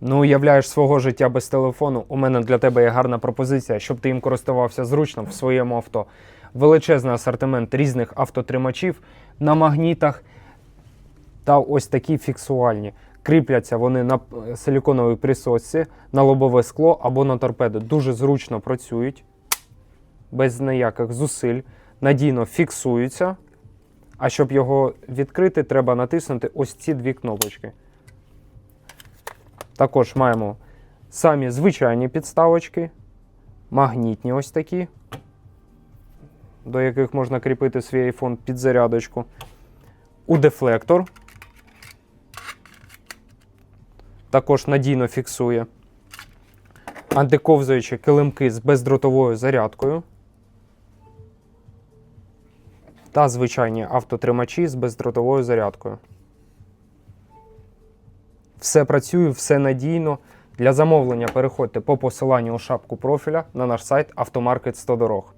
Ну, уявляєш свого життя без телефону. У мене для тебе є гарна пропозиція, щоб ти їм користувався зручно в своєму авто. Величезний асортимент різних автотримачів на магнітах та ось такі фіксуальні. Кріпляться вони на силіконовій присосці, на лобове скло або на торпеду. Дуже зручно працюють, без ніяких зусиль, надійно фіксуються. А щоб його відкрити, треба натиснути ось ці дві кнопочки. Також маємо самі звичайні підставочки, магнітні ось такі, до яких можна кріпити свій iPhone під зарядочку. У дефлектор. Також надійно фіксує. Антиковзуючі килимки з бездротовою зарядкою. Та звичайні автотримачі з бездротовою зарядкою. Все працює, все надійно. Для замовлення переходьте по посиланню у шапку профіля на наш сайт Автомаркет 100 дорог.